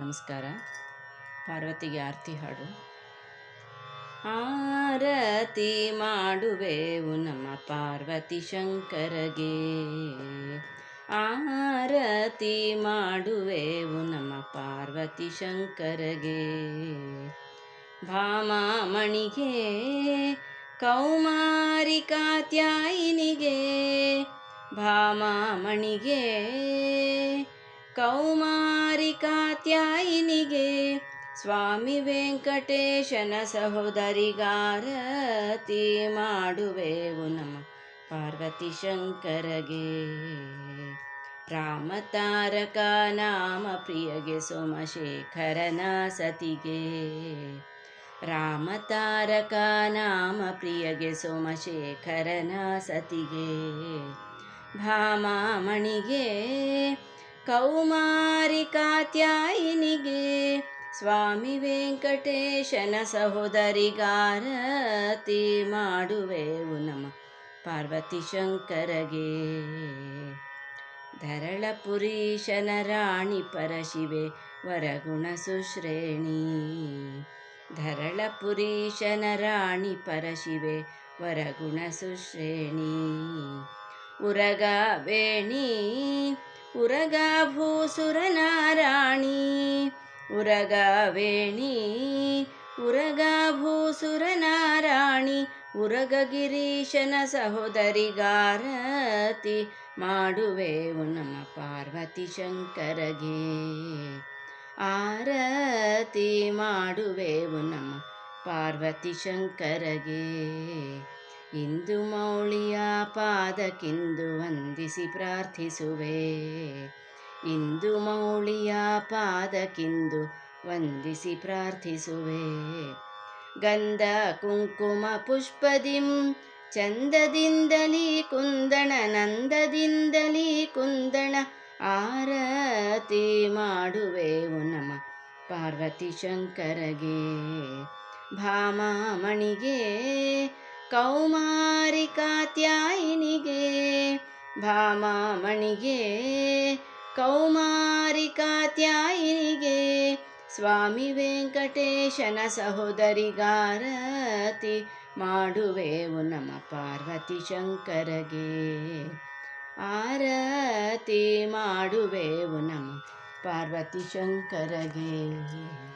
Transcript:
ನಮಸ್ಕಾರ. ಪಾರ್ವತಿಗೆ ಆರತಿ ಹಾಡು. ಆರತಿ ಮಾಡುವೆವು ನಮ್ಮ ಪಾರ್ವತಿ ಶಂಕರಗೆ. ಆರತಿ ಮಾಡುವೆವು ನಮ್ಮ ಪಾರ್ವತಿ ಶಂಕರಗೆ. ಭಾಮಾಮಣಿಗೆ, ಕೌಮಾರಿ ಕಾತ್ಯಾಯಿನಿಗೆ. ಭಾಮಾಮಣಿಗೆ ಕೌಮಾರಿ ಕಾತ್ಯಾಯಿನಿಗೆ ಸ್ವಾಮಿ ವೆಂಕಟೇಶನ ಸಹೋದರಿಗಾರತಿ ಮಾಡುವೆವು ನಮ್ಮ ಪಾರ್ವತಿ ಶಂಕರಗೆ. ರಾಮ ತಾರಕ ನಾಮ ಪ್ರಿಯಗೆ ಸೋಮಶೇಖರನ ಸತಿಗೆ. ರಾಮ ತಾರಕ ನಾಮ ಪ್ರಿಯಗೆ ಸೋಮಶೇಖರನ ಸತಿಗೆ. ಭಾಮಾಮಣಿಗೆ ಕೌಮಾರಿ ಕಾತ್ಯಾಯಿನಿಗೆ ಸ್ವಾಮಿ ವೆಂಕಟೇಶನ ಸಹೋದರಿಗಾರತಿ ಮಾಡುವೆವು ನಮ ಪಾರ್ವತಿ ಶಂಕರಗೆ. ಧರಳಪುರೀಶನ ರಾಣಿ ಪರಶಿವೆ ವರಗುಣ ಸುಶ್ರೇಣಿ. ಧರಳಪುರೀಶನ ರಾಣಿ ಪರಶಿವೆ ವರಗುಣ ಸುಶ್ರೇಣಿ. ಉರಗ, ವೇಣಿ ಉರಗ ಭೂಸುರನಾರಾಣಿ ಉರಗ ವೇಣಿ, ಉರಗ ಭೂಸುರನಾರಾಣಿ ಉರಗ ಗಿರೀಶನ ಸಹೋದರಿಗಾರತಿ ಮಾಡುವೆವು ನಮ್ಮ ಪಾರ್ವತಿ ಶಂಕರಗೆ. ಆರತಿ ಮಾಡುವೆವು ನಮ್ಮ ಪಾರ್ವತಿ ಶಂಕರಗೆ. ಇಂದು ಮೌಳಿಯ ಪಾದಕ್ಕಿಂದು ವಂದಿಸಿ ಪ್ರಾರ್ಥಿಸುವೆ. ಇಂದು ಮೌಳಿಯ ಪಾದಕ್ಕಿಂದು ವಂದಿಸಿ ಪ್ರಾರ್ಥಿಸುವೆ. ಗಂಧ, ಕುಂಕುಮ, ಪುಷ್ಪದಿಂ, ಚಂದದಿಂದಲಿ ಕುಂದಣ, ನಂದದಿಂದಲಿ ಕುಂದಣ ಆರತಿ ಮಾಡುವೆವು ನಮ್ಮ ಪಾರ್ವತಿ ಶಂಕರಗೆ. ಭಾಮಾಮಣಿಗೆ ಕೌಮಾರಿ ಕಾತ್ಯಾಯಿನಿಗೆ, ಭಾಮಾಮಣಿಗೆ, ಕೌಮಾರಿ ಕಾತ್ಯಾಯಿನಿಗೆ, ಸ್ವಾಮಿ ವೆಂಕಟೇಶನ ಸಹೋದರಿಗಾರತಿ ಮಾಡುವೆವು ನಮ್ಮ ಪಾರ್ವತಿ ಶಂಕರಗೆ. ಆರತಿ ಮಾಡುವೆವು ನಮ್ಮ ಪಾರ್ವತಿ ಶಂಕರಗೆ.